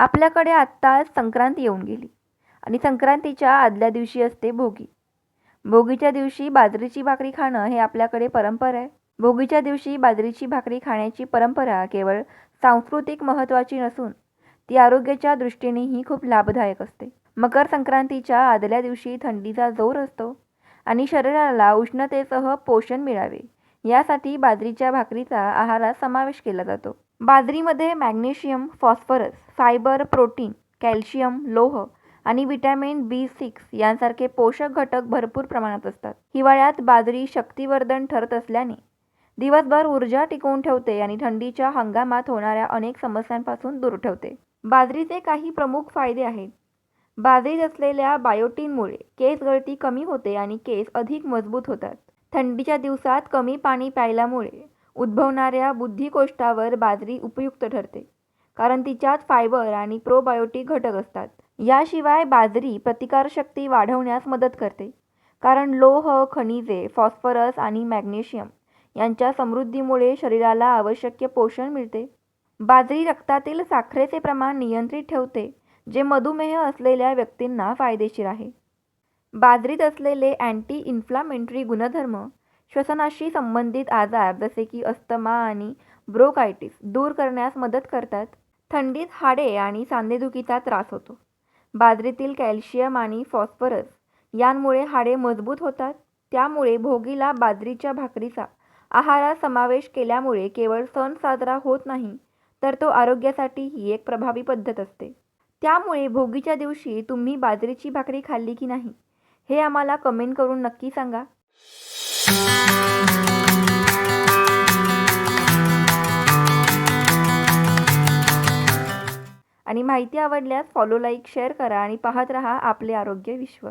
आपल्याकडे आत्ता संक्रांत येऊन गेली आणि संक्रांतीच्या आदल्या दिवशी असते भोगी. भोगीच्या दिवशी बाजरीची भाकरी खाणं हे आपल्याकडे परंपरा आहे. भोगीच्या दिवशी बाजरीची भाकरी खाण्याची परंपरा केवळ सांस्कृतिक महत्त्वाची नसून ती आरोग्याच्या दृष्टीनेही खूप लाभदायक असते. मकर संक्रांतीच्या आदल्या दिवशी थंडीचा जोर असतो आणि शरीराला उष्णतेसह पोषण मिळावे यासाठी बाजरीच्या भाकरीचा आहारात समावेश केला जातो. बाजरीमध्ये magnesium phosphorus fibre protein calcium लोह आणि विटॅमिन बी सिक्स यांसारखे पोषक घटक भरपूर प्रमाणात असतात. हिवाळ्यात बाजरी शक्तिवर्धन ठरत असल्याने दिवसभर ऊर्जा टिकवून ठेवते आणि थंडीच्या हंगामात होणाऱ्या अनेक समस्यांपासून दूर ठेवते. बाजरीचे काही प्रमुख फायदे आहेत. बाजरीत असलेल्या बायोटीनमुळे केस गळती कमी होते आणि केस अधिक मजबूत होतात. थंडीच्या दिवसात कमी पाणी प्यायल्यामुळे उद्भवणाऱ्या बुद्धिकोष्ठावर बाजरी उपयुक्त ठरते कारण तिच्यात फायबर आणि प्रोबायोटिक घटक असतात. याशिवाय बाजरी प्रतिकारशक्ती वाढवण्यास मदत करते कारण लोह खनिजे फॉस्फरस आणि मॅग्नेशियम यांच्या समृद्धीमुळे शरीराला आवश्यक पोषण मिळते. बाजरी रक्तातील साखरेचे प्रमाण नियंत्रित ठेवते जे मधुमेह असलेल्या व्यक्तींना फायदेशीर आहे. बाजरीत असलेले अँटी इन्फ्लामेंटरी गुणधर्म श्वसनाशी संबंधित आजार जसे की अस्थमा आणि ब्रोकायटिस दूर करण्यास मदत करतात. थंडीत हाडे आणि सांधेदुखीचा त्रास होतो. बाजरीतील कॅल्शियम आणि फॉस्फरस यांमुळे हाडे मजबूत होतात. त्यामुळे भोगीला बाजरीच्या भाकरीचा आहारात समावेश केल्यामुळे केवळ सण साजरा होत नाही तर तो आरोग्यासाठी ही एक प्रभावी पद्धत असते. त्यामुळे भोगीच्या दिवशी तुम्ही बाजरीची भाकरी खाल्ली की नाही हे आम्हाला कमेंट करून नक्की सांगा. आणि माहिती आवडल्यास फॉलो लाईक शेअर करा आणि पाहत रहा आपले आरोग्य विश्व.